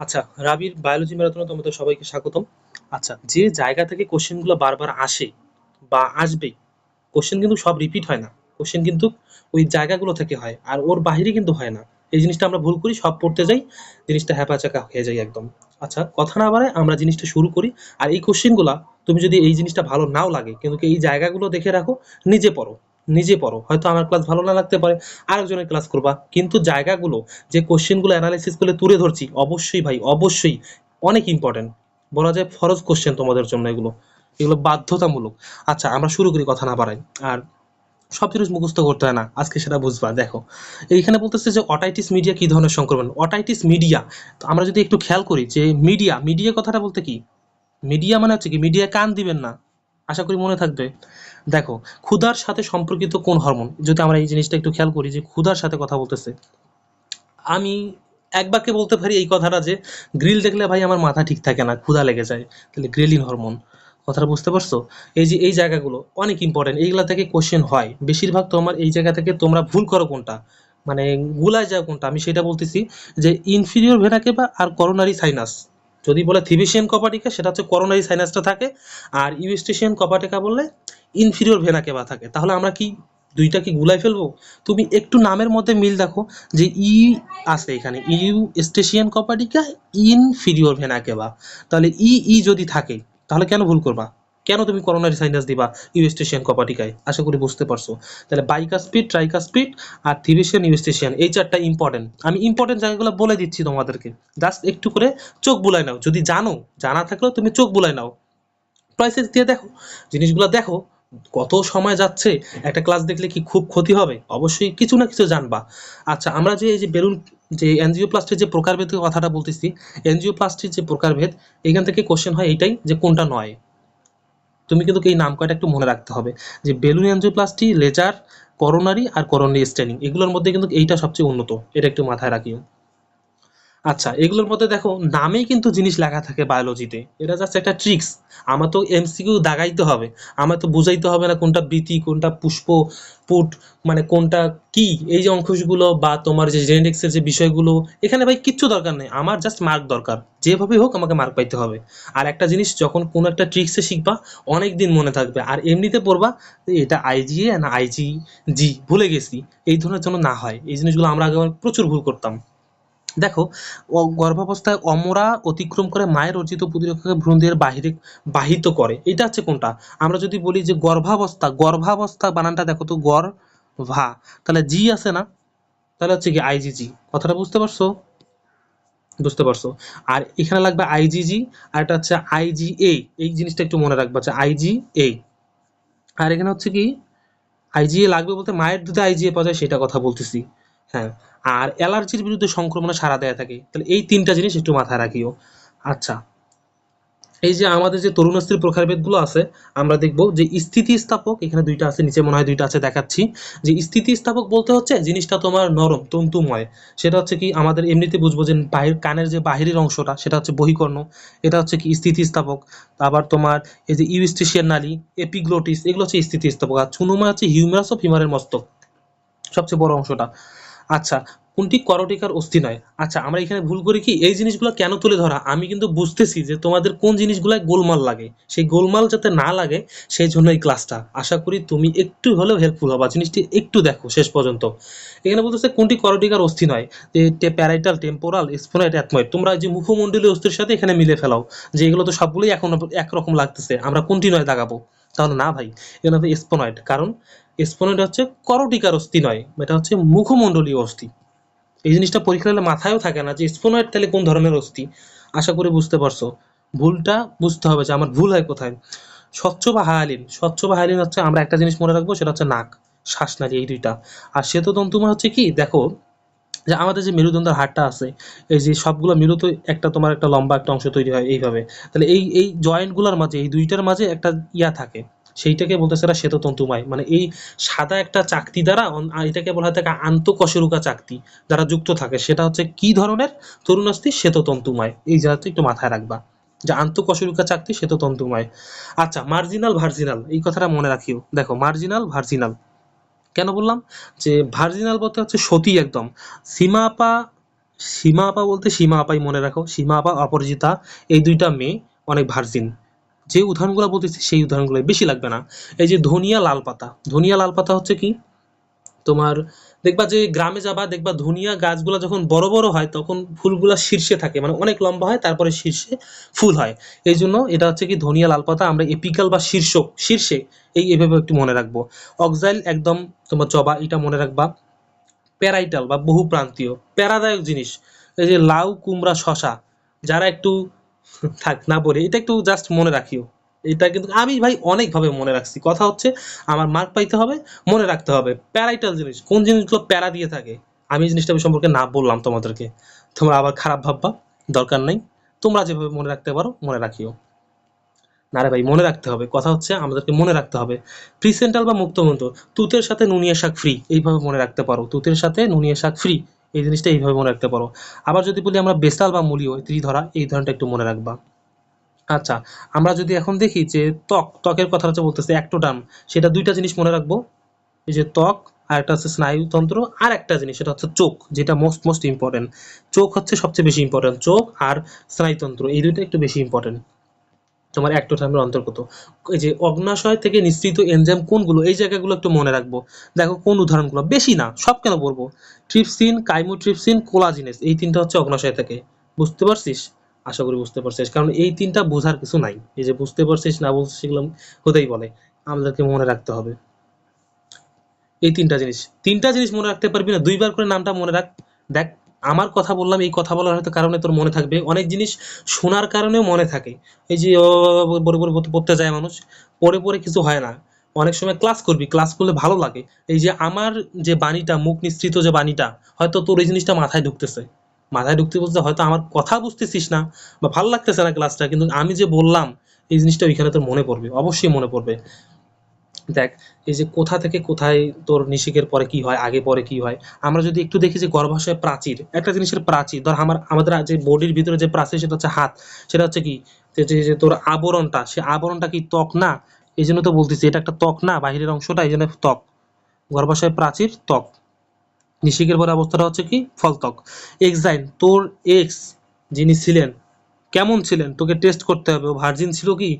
আচ্ছা রাবির বায়োলজি ম্যারাথনে তোমাদের সবাইকে স্বাগতম। আচ্ছা যে জায়গা থেকে কোশ্চেনগুলো বারবার আসে বা আসবে কোশ্চেন কিন্তু সব রিপিট হয় না। কোশ্চেন কিন্তু ওই জায়গাগুলো থেকে হয় আর ওর বাইরে কিন্তু হয় না। এই জিনিসটা আমরা ভুল করি, সব পড়তে যাই, জিনিসটা হ্যাপাচাকা হয়ে যায় একদম। আচ্ছা কথা না বাড়ায় আমরা জিনিসটা শুরু করি আর এই কোশ্চেনগুলা তুমি যদি এই জিনিসটা ভালো নাও লাগে, কিন্তু এই জায়গাগুলো দেখে রাখো, নিজে পড়ো। নিজে পড়ো। হয়তো আমার ক্লাস ভালো না লাগতে পারে, আরেকজনের ক্লাস করবা। কিন্তু জায়গাগুলো, যে কোশ্চেনগুলো অ্যানালাইসিস করে তুলে ধরছি, অবশ্যই ভাই, অবশ্যই অনেক ইম্পর্টেন্ট বলা যায় ফরজ কোশ্চেন তোমাদের জন্য এগুলো। এগুলো বাধ্যতামূলক। আচ্ছা আমরা শুরু করি কথা না বাড়াই আর সব জিনিস মুখস্থ করতে হয় না, আজকে সেটা বুঝবা। দেখো, এইখানে বলতেছে যে অটাইটিস মিডিয়া কি ধরনের সংক্রমণ? অটাইটিস মিডিয়া তো আমরা যদি একটু খেয়াল করি যে মিডিয়া মিডিয়া কথাটা বলতে কি? মিডিয়া মানে হচ্ছে কি মিডিয়া কান দিবেন না। আশা করি মনে থাকবে। দেখো, ক্ষুধার সাথে সম্পর্কিত কোন হরমোন যদি আমরা এই জিনিসটা একটু খেয়াল করি যে ক্ষুধার সাথে কথা বলতেছে, আমি এক বাক্যে বলতে পারি এই কথাটা যে গ্রিল দেখলে ভাই আমার মাথা ঠিক থাকে না, ক্ষুধা লেগে যায়। তাহলে গ্রিলিন হরমোন কথাটা বুঝতে পারছ? এই যে এই জায়গাগুলো অনেক ইম্পর্টেন্ট এইগুলা থেকে কোশ্চেন হয়। বেশিরভাগ তোমার এই জায়গা থেকে তোমরা ভুল করো কোনটা? মানে গুলায় যাও কোনটা? আমি সেটা বলতেছি যে ইনফিরিয়র ভেনাকেবা আর করোনারি সাইনাস যদি বলে থিবিশিয়ান কপাটিকা সেটা হচ্ছে করোনারি সাইনাসটা থাকে। আর ইউস্টেশিয়ান কপাটিকা বললে ইনফিরিয়র ভেনাকেবা থাকে। তাহলে আমরা কি দুইটা কি গুলাই ফেলব? তুমি একটু নামের মধ্যে মিল দেখো যে ই আছে এখানে। ইউ স্টেশিয়ান কপাটিকা ইনফিরিয়র ভেনাকেবা তাহলে ই ই যদি থাকে, তাহলে কেন ভুল করবা? কেন তুমি করোনারি সাইনাস দিবা ইউ ইউস্টেশিয়ান কপাটিকায়? আশা করি বুঝতে পারছ। তাহলে বাইকাস্পিড ট্রাইকাস্পিড আর থিবিশিয়ান ইউস্টেশিয়ান এই চারটা ইম্পর্টেন্ট আমি ইম্পর্টেন্ট জায়গাগুলো বলে দিচ্ছি তোমাদেরকে। জাস্ট একটু করে চোখ বুলাই নাও। যদি জানো, জানা থাকলেও তুমি চোখ বুলাই নাও। প্রাইসেস দিয়ে দেখো। জিনিসগুলো দেখো। কত সময় যাচ্ছে, একটা ক্লাস দেখলে কি খুব ক্ষতি হবে? অবশ্যই কিছু না কিছু জানবা। আচ্ছা আমরা যে এই যে বেলুন, যে এনজিওপ্লাস্টের যে প্রকারভেদের কথাটা বলতেছি এনজিওপ্লাস্টির যে প্রকারভেদ, এখান থেকে কোশ্চেন হয় এইটাই যে কোনটা নয়। তুমি কিন্তু এই নাম কয়টা একটু মনে রাখতে হবে যে balloon angio angioplasty laser coronary আর করোনারি স্টেনিং এগুলোর মধ্যে কিন্তু এইটা সবচেয়ে উন্নত, এটা একটু মাথায় রাখিও। আচ্ছা এগুলোর মধ্যে দেখো, নামেই কিন্তু জিনিস লেখা থাকে বায়োলজিতে এটা জাস্ট একটা ট্রিক্স আমার তো এমসিকিউ দাগাইতে হবে। আমার তো বুঝাইতে হবে না কোনটা বৃতি, কোনটা পুষ্প, পুট মানে কোনটা কি। এই যে অংশগুলো বা তোমার যে জেনেটিক্সের যে বিষয়গুলো, এখানে ভাই কিচ্ছু দরকার নেই। আমার জাস্ট মার্ক দরকার। যেভাবে হোক আমাকে মার্ক পাইতে হবে। আর একটা জিনিস, যখন কোনো একটা ট্রিক্সে শিখবা অনেক দিন মনে থাকবে। আর এমনিতে পড়বা, এটা আইজিএ না আইজি জি ভুলে গেছি। এই ধরনের জন্য না হয়। এই জিনিসগুলো আমরা আগে প্রচুর ভুল করতাম। দেখো গর্ভাবস্থায় অমরা অতিক্রম করে মায়ের অর্জিত প্রতিরক্ষাকে ভ্রূণদের বাহিরে বাহিত করে। এটা হচ্ছে কোনটা? আমরা যদি বলি যে গর্ভাবস্থা গর্ভাবস্থা বানানটা দেখো তো গর্ ভা তাহলে জি আছে না? তাহলে হচ্ছে কি আইজিজি কথাটা বুঝতে পারছ? বুঝতে পারছ। আর এখানে লাগবে আইজিজি আর এটা হচ্ছে আইজিএ এই জিনিসটা একটু মনে রাখবা, যে আইজিএ আর এখানে হচ্ছে কি আইজিএ লাগবে বলতে মায়ের দুধে আইজিএ পাওয়া যায়, সেটা কথা বলতেছি। হ্যাঁ আর অ্যালার্জির বিরুদ্ধে সংক্রমণে সাড়া দেয়া থাকে। তাহলে এই তিনটা জিনিস একটু মাথায় রাখিও। আচ্ছা এই যে আমাদের যে তরুণাস্ত্রী প্রকারভেদগুলো আছে, আমরা দেখব যে স্থিতিস্থাপক, এখানে দুইটা আছে, নিচে মনে হয় দুইটা আছে, দেখাচ্ছি। যে স্থিতিস্থাপক বলতে হচ্ছে জিনিসটা তোমার নরম, তন্তুময়। সেটা হচ্ছে কি, আমাদের এমনিতে বুঝব যে বাহির, কানের যে বাহিরের অংশটা, সেটা হচ্ছে বহিকর্ণ, এটা হচ্ছে কি স্থিতিস্থাপক। আবার তোমার এই যে ইউস্টিশিয়ান নালী, এপিগ্লোটিস, এগুলো হচ্ছে স্থিতিস্থাপক। আর চুনুমা হচ্ছে হিউমারাস অফ হিমারের মস্তক, সবচেয়ে বড় অংশটা। আচ্ছা কোনটি করটিকার অস্থি নয়? আচ্ছা আমরা এখানে ভুল করি কি? এই জিনিসগুলো কেন তুলে ধরা? আমি কিন্তু বুঝতেছি যে তোমাদের কোন জিনিসগুলো গোলমাল লাগে। সেই গোলমাল যাতে না লাগে, সেই জন্য এই ক্লাসটা আশা করি তুমি একটু হলেও হেল্পফুল হবা। জিনিসটি একটু দেখো শেষ পর্যন্ত। এখানে বলতেছে, কোনটি করটিকার অস্থি নয়? যে প্যারাইটাল টেম্পোরাল স্পোনাইট অ্যাথময়েড তোমরা যে মুখমণ্ডলীয় অস্থির সাথে এখানে মিলে ফেলাও যে এগুলো তো সবগুলোই এখন, একরকম লাগতেছে। আমরা কোনটি নয় দাগাবো তাহলে না ভাই এখানে হবে স্পোনয়েড কারণ স্পোনয়েড হচ্ছে করটিকার অস্থি নয়, এটা হচ্ছে মুখমণ্ডলীয় অস্থি। এই জিনিসটা পরীক্ষা হলে মাথায়ও থাকে না যে স্পোনয়েড তাহলে কোন ধরনের অস্থি? আশা করি বুঝতে পারছ। ভুলটা বুঝতে হবে যে আমার ভুল হয় কোথায়। স্বচ্ছ বা হায়ালিন, স্বচ্ছ বা হায়ালিন হচ্ছে আমরা একটা জিনিস মনে রাখব, সেটা হচ্ছে নাক শ্বাসনালী এই দুইটা। আর শ্বেততন্তুমা হচ্ছে কি? দেখো যে আমাদের যে মেরুদণ্ডের হাড়টা আছে, এই যে সবগুলো মেরু তো একটা তোমার একটা লম্বা একটা অংশ তৈরি হয় এইভাবে। তাহলে এই এই জয়েন্টগুলোর মাঝে, এই দুইটার মাঝে একটা ইয়া থাকে। সেইটাকে বলতেছে এরা শ্বেততন্তুময়। মানে এই সাদা একটা চাকতি দ্বারা এটাকে বলা হয় থাকে আন্তঃকশেরুকা চাকতি দ্বারা যুক্ত থাকে। সেটা হচ্ছে কি ধরনের? তরুণাস্থি শ্বেততন্তুময়। এই জায়গাটা একটু মাথায় রাখবা। যে আন্তঃকশেরুকা চাকতি শ্বেততন্তুময়। আচ্ছা মার্জিনাল ভার্জিনাল এই কথাটা মনে রাখিও। দেখো মার্জিনাল ভার্জিনাল কেন বললাম? যে ভার্জিনাল বলতে হচ্ছে সতী একদম। সীমা আপা সীমা আপা বলতে সীমা আপাই মনে রাখো। সীমা আপা অপরাজিতা, এই দুইটা মেয়ে অনেক ভার্জিন যে উদাহরণগুলো বলতেছি, সেই উদাহরণগুলো বেশি লাগবে না। এই যে ধনিয়া, লাল পাতা। ধনিয়া, লাল পাতা হচ্ছে কি? তোমার দেখবা যে গ্রামে যাবা, দেখবা ধনিয়া গাছগুলো যখন বড় বড় হয়, তখন ফুলগুলা শীর্ষে থাকে। মানে অনেক লম্বা হয়, তারপরে শীর্ষে ফুল হয়। এই জন্য এটা হচ্ছে কি ধনিয়া লাল পাতা আমরা এপিকাল বা শীর্ষক, শীর্ষে এই এভাবে একটু মনে রাখব। অক্সাইল একদম তোমার জবা এটা মনে রাখবা। প্যারাইটাল বা বহু প্রান্তীয় প্যারাদায়ক জিনিস। এই যে লাউ, কুমড়া, শশা, যারা একটু থাক, না পড়ে, এটা একটু জাস্ট মনে রাখিও। এটা কিন্তু আমি ভাই অনেকভাবে মনে রাখছি। কথা হচ্ছে, আমার মার্ক পাইতে হবে, মনে রাখতে হবে। প্যারাইটাল জিনিস, কোন জিনিসগুলো প্যারা দিয়ে থাকে, আমি জিনিসটা সম্পর্কে না বললাম তোমাদেরকে। তোমরা আবার খারাপ ভাববা, দরকার নাই। তোমরা যেভাবে মনে রাখতে পারো, মনে রাখিও। না রে ভাই, মনে রাখতে হবে। কথা হচ্ছে, আমাদেরকে মনে রাখতে হবে। প্রিসেন্টাল বা মুক্তমন্ত তুতের সাথে নুনিয়া শাক ফ্রি এইভাবে মনে রাখতে পারো। তুতের সাথে নুনিয়া শাক ফ্রি এই জিনিসটা এইভাবে মনে রাখতে পারো। আবার যদি বলি আমরা বেসাল বা মূলীয়, ত্রিধরা, এই ধরনটা একটু মনে রাখবা। আচ্ছা আমরা যদি এখন দেখি যে ত্বক, ত্বকের কথা হচ্ছে বলতেছে একটোটাম সেটা দুইটা জিনিস মনে রাখব। এই যে ত্বক, আর একটা হচ্ছে স্নায়ুতন্ত্র, আর একটা জিনিস, সেটা হচ্ছে চোখ, যেটা মোস্ট মোস্ট ইম্পর্টেন্ট চোখ হচ্ছে সবচেয়ে বেশি ইম্পর্টেন্ট চোখ আর স্নায়ুতন্ত্র, এই দুইটা একটু বেশি ইম্পর্টেন্ট তোমার একটোটামের অন্তর্গত। এই যে অগ্নাশয় থেকে নিঃসৃত এনজাইম কোনগুলো, এই জায়গাগুলো একটু মনে রাখব। দেখো কোন উদাহরণগুলো, বেশি না, সব কেন বলব? ট্রিপসিন কাইমোট্রিপসিন কোলাজিনেস এই তিনটা হচ্ছে অগ্নাশয় থেকে। বুঝতে পারছিস? আশা করি বুঝতে পারছিস কারণ এই তিনটা বোঝার কিছু নাই। এই যে বুঝতে পারছিস, না বুঝছিস সেগুলো হতেই বলে আমাদেরকে মনে রাখতে হবে। এই তিনটা জিনিস। তিনটা জিনিস মনে রাখতে পারবি না, দুইবার করে নামটা মনে রাখ। দেখ, আমার কথা বললাম, এই কথা বলার হয়তো কারণে তোর মনে থাকবে। অনেক জিনিস শোনার কারণেও মনে থাকে। এই যে বড় বড় পড়তে যায় মানুষ পরে পরে কিছু হয় না। অনেক সময় ক্লাস করবি, ক্লাস করলে ভালো লাগে। এই যে, আমার যে বাণীটা, মুখ নিঃসৃত যে বাণীটা, হয়তো তোর এই জিনিসটা মাথায় ঢুকতেছে। মাথায় ঢুকতে বলতে হয়তো আমার কথা বুঝতেছিস না বা ভালো লাগতেছে না ক্লাসটা কিন্তু আমি যে বললাম, এই জিনিসটা ওইখানে তোর মনে পড়বে, অবশ্যই মনে পড়বে। দেখ, এই যে কোথা থেকে কোথায় তোর নিষেকের পরে কি হয়, আগে পরে কি হয়, আমরা যদি একটু দেখি যে গর্ভাশয় প্রাচীর, একটা জিনিসের প্রাচীর, ধর আমার, আমাদের যে বডির ভিতরে যে প্রাচীর, সেটা হচ্ছে হাত, সেটা হচ্ছে কি যে তোর আবরণটা, সে আবরণটা কি ত্বক না? এই জন্য তো বলতেছি, এটা একটা ত্বক না, বাহিরের অংশটা, এই জন্য ত্বক। গর্ভাশয় প্রাচীর, ত্বক। নিষেকের পরে অবস্থাটা হচ্ছে কি? ফলত্বক এক্সাইন তোর এক্স যিনি ছিলেন, কেমন ছিলেন? তোকে টেস্ট করতে হবে। ভার্জিন ছিল কি?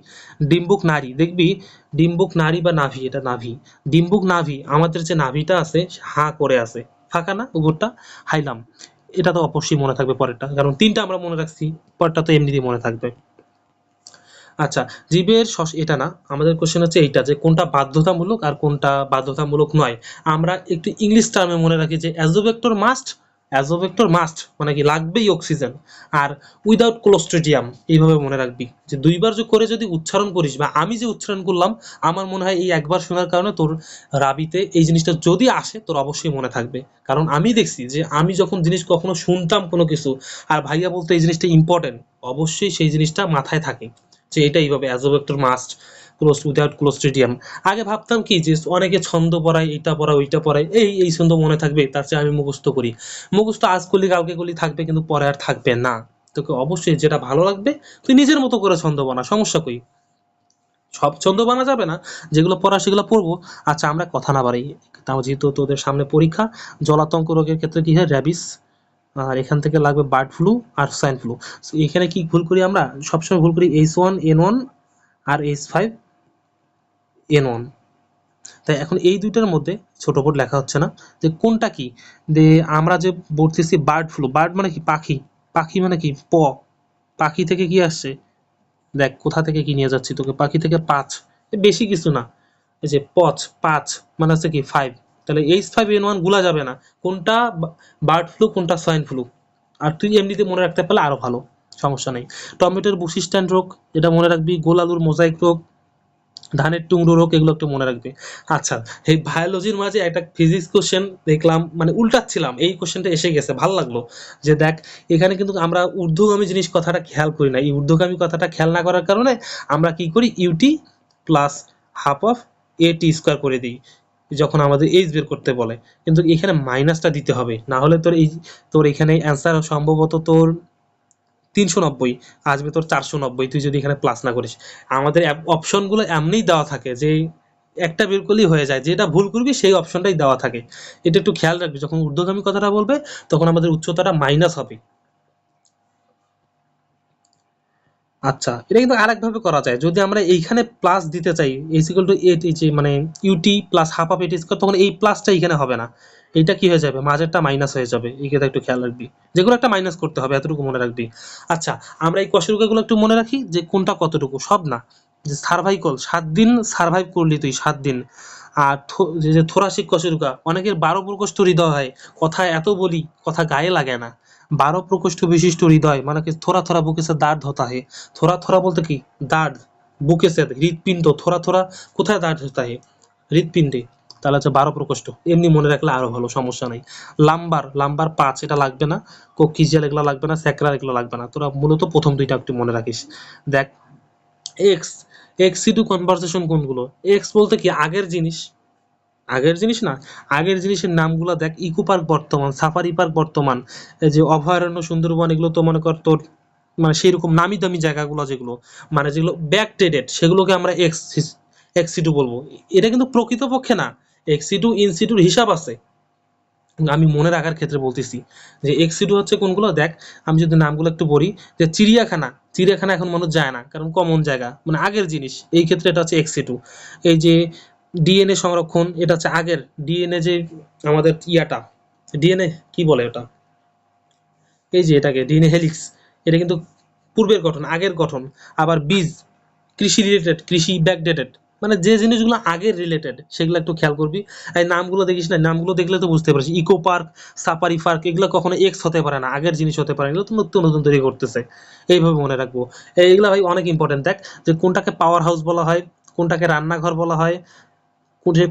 ডিম্বুক নারী। দেখবি, ডিম্বুক নারী বা নাভি, এটা নাভি। ডিম্বুক নাভি, আমাদের যে নাভিটা আছে, হা করে আছে। ফাঁকা না উপরটা হাইলাম। এটা তো অবশ্যই মনে থাকবে পরেরটা। কারণ তিনটা আমরা মনে রাখছি, পরেরটা তো এমনিতেই মনে থাকবে। আচ্ছা জীবের শস এটা না, আমাদের কোশ্চেন হচ্ছে এইটা যে কোনটা বাধ্যতামূলক আর কোনটা বাধ্যতামূলক নয়। আমরা একটু ইংলিশ টার্মে মনে রাখি যে অ্যাজোভেক্টর মাস্ট অ্যাজোভেক্টর মাস্ট মানে কি লাগবেই অক্সিজেন আর উইদাউট ক্লোস্ট্রিডিয়াম এইভাবে মনে রাখবি যে দুইবার যে করে যদি উচ্চারণ করিস বা আমি যে উচ্চারণ করলাম, আমার মনে হয় এই একবার শোনার কারণে তোর রাবিতে এই জিনিসটা যদি আসে, তোর অবশ্যই মনে থাকবে। কারণ আমি দেখছি যে আমি যখন জিনিস কখনো শুনতাম কোনো কিছু, আর ভাইয়া বলতো এই জিনিসটা ইম্পর্টেন্ট অবশ্যই সেই জিনিসটা মাথায় থাকে। যে এটা এইভাবে azotobacter must close without clostridium আগে ভাবতাম কি, যে অনেকে ছন্দ পড়ায় এইটা পড়ায়, ওইটা পড়ায়, এই এই ছন্দ মনে থাকবে, তার চেয়ে আমি মুখস্থ করি। মুখস্থ আজ করলি, কালকে করলি, থাকবে, কিন্তু পরে আর থাকবে না। তোকে অবশ্যই যেটা ভালো লাগবে, তুই নিজের মতো করে ছন্দ বানা, সমস্যা কই? সব ছন্দ বানা যাবে না, যেগুলো পড়া, সেগুলো পড়ব। আচ্ছা আমরা কথা না বাড়াই। তাও যেহেতু তোদের সামনে পরীক্ষা, জলাতঙ্ক রোগের ক্ষেত্রে কি হয়? র্যাবিস আর এখান থেকে লাগবে বার্ড ফ্লু আর সাইন ফ্লু এখানে কি ভুল করি আমরা? সবসময় ভুল করি এইচ ওয়ান এন ওয়ান আর এইচ ফাইভ এন ওয়ান তাই এখন এই দুইটার মধ্যে ছোট বোর্ড লেখা হচ্ছে না। যে কোনটা কি? যে আমরা যে বলতেছি বার্ড ফ্লু বার্ড মানে কি? পাখি। পাখি মানে কি? প। পাখি থেকে কি আসছে? দেখ, কোথা থেকে কি নিয়ে যাচ্ছি তোকে? পাখি থেকে পাঁচ। বেশি কিছু না। এই যে পচ, পাঁচ মানে হচ্ছে কি ফাইভ তাহলে এইচ ফাইভ এন ওয়ানগুলা যাবে না। কোনটা বার্ড ফ্লু কোনটা সোয়াইন ফ্লু আর তুই এমনিতে মনে রাখতে পারলে আরও ভালো, সমস্যা নেই। টমেটোর বুশি স্ট্যান্ড রোগ, এটা মনে রাখবি। গোল আলুর মোজাইক রোগ, ধানের টুংরো রোগ, এগুলো একটু মনে রাখবে। আচ্ছা এই বায়োলজির মাঝে একটা ফিজিক্স কোশ্চেন দেখলাম মানে উল্টাচ্ছিলাম। এই কোশ্চেনটা এসে গেছে, ভালো লাগল। যে দেখ, এখানে কিন্তু আমরা ঊর্ধ্বগামী জিনিস কথাটা খেয়াল করি না। এই ঊর্ধ্বগামী কথাটা খেয়াল না করার কারণে আমরা কি করি? U t plus half of a t square করে দিই। যখন আমাদের এইচ বের করতে বলে। কিন্তু এখানে মাইনাসটা দিতে হবে। না হলে তোর এই তোর এখানে অ্যান্সার সম্ভবত তোর তিনশো নব্বই, আসবে তোর চারশো নব্বই, তুই যদি এখানে প্লাস না করিস। আমাদের অপশনগুলো এমনিই দেওয়া থাকে যে একটা বের করলেই হয়ে যায়। যেটা ভুল করবি, সেই অপশনটাই দেওয়া থাকে। এটা একটু খেয়াল রাখবি। যখন ঊর্ধ্বগামী কথাটা বলবে, তখন আমাদের উচ্চতাটা মাইনাস হবে। আচ্ছা এটা কিন্তু আরেক ভাবে করা যায়। যদি আমরা এইখানে প্লাস দিতে চাই ইজ ইকুয়াল টু এই যে মানে u t plus half of a t square তখন এই প্লাসটা এইখানে হবে না। এইটা কি হয়ে যাবে? মাঝেরটা মাইনাস হয়ে যাবে। এই কথা একটু খেয়াল রাখবি। যেগুলো একটা মাইনাস করতে হবে, এতটুকু মনে রাখবি। আচ্ছা আমরা এই কশেরুকাগুলো একটু মনে রাখি যে কোনটা কতটুকু? সব না। যে সার্ভাইকল সাত দিন সার্ভাইভ করলি তুই, সাত দিন। আর যে থোরাসিক কশেরুকা অনেকের বারো প্রকোষ্ঠ হৃদয় হয়। কথা এত বলি, কথা গায়ে লাগে না। বারো প্রকোষ্ঠ বিশিষ্ট হৃদয় মানে কি থোরা থোরা বুকে সে দাঁড় ধতা হে। থোরা থোরা বলতে কি? দাঁড়, বুকে সে হৃদপিণ্ড থোরা থোরা কোথায় দাঁড় ধতা হে? হৃদপিণ্ডে তাহলে হচ্ছে বারো প্রকোষ্ঠ। এমনি মনে রাখলে আরও ভালো, সমস্যা নাই। লাম্বার লাম্বার পাঁচ, এটা লাগবে না। কোকিজিয়াল এগুলো লাগবে না স্যাকরা এগুলো লাগবে না। তোরা মূলত প্রথম দুইটা একটু মনে রাখিস। দেখ, এক্স এক্স টু কনভারসেশন কোনগুলো? এক্স বলতে কি আগের জিনিস? আগের জিনিস না, আগের জিনিসের নামগুলো দেখ, ইকো পার্ক বর্তমান, সাফারি পার্ক বর্তমান, এই যে অভয়ারণ্য, সুন্দরবন, এগুলো তো মনে কর তোর মানে সেইরকম নামি দামি জায়গাগুলো যেগুলো মানে যেগুলো ব্যাক ব্যাকডেটেড সেগুলোকে আমরা এক্স এক্সিটু বলব। এটা কিন্তু প্রকৃতপক্ষে না এক্সিটু ইনসিটুর হিসাব আছে। আমি মনে রাখার ক্ষেত্রে বলতেছি যে এক্সিটু হচ্ছে কোনগুলো? দেখ, আমি যদি নামগুলো একটু বলি, যে চিড়িয়াখানা। চিড়িয়াখানা এখন মানুষ যায় না, কারণ কমন জায়গা। মানে আগের জিনিস, এই ক্ষেত্রে এটা হচ্ছে এক্সিটু এই যে ডিএনএ সংরক্ষণ, এটা হচ্ছে আগের ডিএনএ যে আমাদের ইয়াটা। ডিএনএ কি বলে ওটা? এই যে এটাকে ডিএনএ হেলিক্স এটা কিন্তু পূর্বের গঠন, আগের গঠন। আবার বীজ, কৃষি রিলেটেড কৃষি ব্যাকডেটেড মানে যে জিনিসগুলো আগের রিলেটেড সেগুলো একটু খেয়াল করবি। এই নামগুলো দেখিস না, নামগুলো দেখলে তো বুঝতে পারছিস। ইকো পার্ক সাফারি পার্ক এগুলো কখনো এক্স হতে পারে না, আগের জিনিস হতে পারে এগুলো তো নতুন নতুন তৈরি করতেছে। এইভাবে মনে রাখব। এইগুলো ভাই অনেক ইম্পর্টেন্ট দেখ, যে কোনটাকে পাওয়ার হাউস বলা হয়, কোনটাকে রান্নাঘর বলা হয়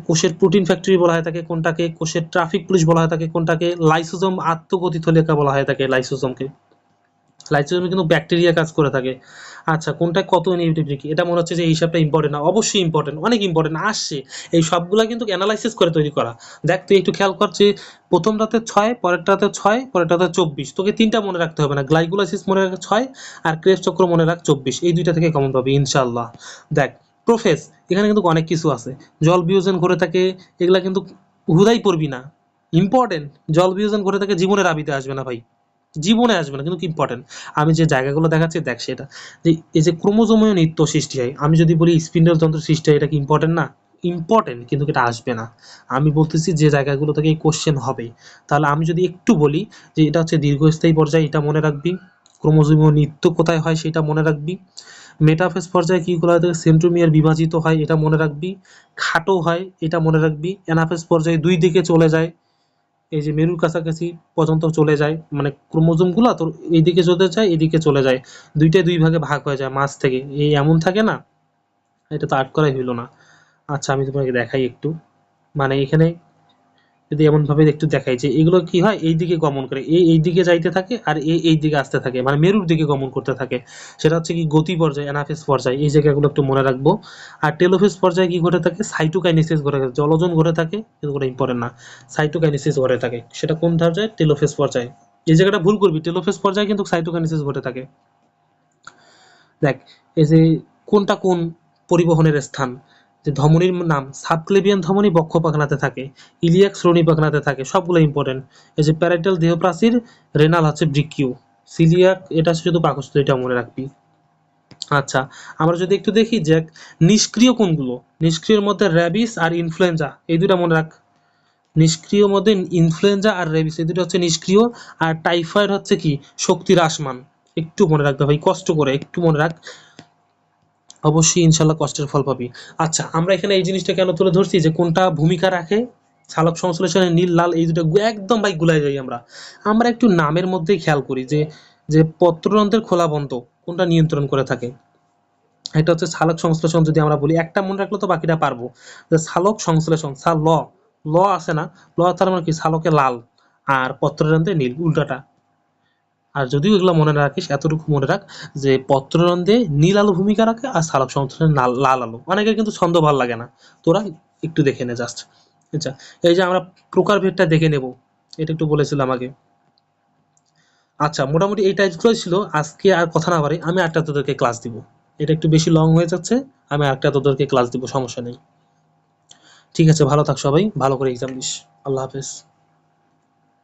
কোষের প্রোটিন ফ্যাক্টরি বলা হয় থাকে কোনটাকে কোষের ট্রাফিক পুলিশ বলা হয় থাকে কোনটাকে লাইসোজম আত্মগতি থলিকা বলা হয় থাকে লাইসোজোমকে লাইসোজোমে কিন্তু ব্যাকটেরিয়া কাজ করে থাকে। আচ্ছা কোনটা কত কি? এটা মনে হচ্ছে যে এই হিসাবটা ইম্পর্টেন্ট না। অবশ্যই ইম্পর্টেন্ট অনেক ইম্পর্টেন্ট আসছে। এই সবগুলা কিন্তু অ্যানালাইসিস করে তৈরি করা। দেখ, তুই একটু খেয়াল কর যে প্রথমটাতে ছয় পরেরটাতে ছয় পরেরটাতে চব্বিশ। তোকে তিনটা মনে রাখতে হবে না। গ্লাইকোলাইসিস মনে রাখ ছয় আর ক্রেব চক্র মনে রাখ চব্বিশ। এই দুইটা থেকে কমন পাবি ইনশাল্লাহ দেখ প্রোফেস এখানে কিন্তু অনেক কিছু আছে। জল বিয়োজন করে থাকে, এগুলা কিন্তু হুদাই পড়বি না। ইম্পর্টেন্ট জল বিয়োজন করে থাকে, জীবনের আবিতে আসবে না ভাই। জীবনে আসবে না, কিন্তু ইম্পর্টেন্ট আমি যে জায়গাগুলো দেখাচ্ছি, দেখ সেটা। যে এই যে ক্রোমোজোমীয় নৃত্য সৃষ্টি হয়, আমি যদি বলি স্পিন্ডল তন্ত্র সৃষ্টি হয়, এটা কি ইম্পর্টেন্ট না? ইম্পর্টেন্ট কিন্তু এটা আসবে না। আমি বলতেছি যে জায়গাগুলো থেকে কোশ্চেন হবে। তাহলে আমি যদি একটু বলি যে এটা হচ্ছে দীর্ঘস্থায়ী পর্যায়ে, এটা মনে রাখবি। ক্রোমোজোমীয় নৃত্য কোথায় হয় সেটা মনে রাখবি। মেটাফেস পর্যায়ে কি করা হয় সেন্ট্রোমিয়ার বিভাজিত হয়, এটা মনে রাখবি। খাটো হয়, এটা মনে রাখবি। অ্যানাফেজ পর্যায়ে দুই দিকে চলে যায়। এই যে মেরুর কাছাকাছি পর্যন্ত চলে যায় মানে ক্রোমোজোমগুলা তোর এইদিকে চলে যায় এদিকে চলে যায়। দুইটাই দুই ভাগে ভাগ হয়ে যায় মাছ থেকে। এই এমন থাকে না, এটা তো আট করাই হইল না। আচ্ছা আমি তোমাকে দেখাই একটু। মানে এখানে যদি এমন ভাবে একটু দেখাই যে এগুলো কি হয়, এই দিকে গমন করে এই এই দিকে যাইতে থাকে আর এই এই দিকে আসতে থাকে মানে মেরুর দিকে গমন করতে থাকে। সেটা হচ্ছে কি গতি পর্যায়ে অ্যানাফেজ পর্যায়ে, এই জায়গাগুলো একটু মনে রাখব। আর টেলোফেজ পর্যায়ে কি ঘটে থাকে? সাইটোকাইনেসিস ঘটে থাকে জলজন ঘটে থাকে ওটা ইম্পর্টেন্ট না। সাইটোকাইনেসিস ঘটে থাকে, সেটা কোন পর্যায়ে? টেলোফেস পর্যায়ে। এই জায়গাটা ভুল করবি, টেলোফেস পর্যায়ে কিন্তু সাইটোকাইনেসিস ঘটে থাকে। দেখ, এই যে কোনটা কোন পরিবহনের স্থান? যে ধমনীর নাম সাবক্লেভিয়ান ধমনী বক্ষ পাখনাতে থাকে, ইলিয়াক শ্রোণী পাখনাতে থাকে, সবগুলো ইম্পর্টেন্ট এই যে প্যারাইটাল দেহপ্রাচীর, রেনাল হচ্ছে ব্রিকিউ সিলিয়াক, এটা শুধু পাকস্থ এটা মনে রাখবি। আচ্ছা আমরা যদি একটু দেখি যে নিষ্ক্রিয় কোনগুলো নিষ্ক্রিয়র মধ্যে র্যাবিস আর ইনফ্লুয়েঞ্জা, এই দুটা মনে রাখ। নিষ্ক্রিয় মধ্যে ইনফ্লুয়েঞ্জা আর র্যাবিস, এই দুটো হচ্ছে নিষ্ক্রিয়, আর টাইফয়েড হচ্ছে কি? শক্তি হ্রাসমান একটু মনে রাখবে ভাই, কষ্ট করে, একটু মনে রাখ। অবশ্যই ইনশাল্লাহ কষ্টের ফল পাবি। আচ্ছা আমরা এখানে এই জিনিসটা কেন তুলে ধরছি? যে কোনটা ভূমিকা রাখে? সালোক সংশ্লেষণে নীল, লাল, এই দুটো একদম ভাই গুলাই যাই আমরা। আমরা একটু নামের মধ্যেই খেয়াল করি যে যে পত্ররন্ধ্রের খোলা বন্ধ কোনটা নিয়ন্ত্রণ করে থাকে। এটা হচ্ছে সালোক সংশ্লেষণ যদি আমরা বলি। একটা মনে রাখলে তো বাকিটা পারব। যে সালোক সংশ্লেষণ, সাল, ল। ল আছে না? ল তার মানে কি? সালোকে লাল। আর পত্ররন্ধ্রে নীল, উল্টাটা। আর যদিও এগুলো মনে না রাখিস, এতটুকু মনে রাখ যে পত্ররন্ধ্রে নীল আলো ভূমিকা রাখে আর সালোক সংশ্লেষণে লাল আলো। অনেকের কিন্তু ছন্দ ভালো লাগে না। তোরা একটু দেখে নে জাস্ট আচ্ছা এই যে আমরা প্রকারভেদটা দেখে নেব। এটা একটু বলেছিলাম আগে। আচ্ছা মোটামুটি এই টাইপগুলোই ছিল। আজকে আর কথা না পারি আমি আটটা তোদেরকে ক্লাস দিব। এটা একটু বেশি লং হয়ে যাচ্ছে, আমি আরেকটা তোদেরকে ক্লাস দিব, সমস্যা নেই। ঠিক আছে, ভালো থাক সবাই, ভালো করে এক্সাম দিস। আল্লাহ হাফেজ।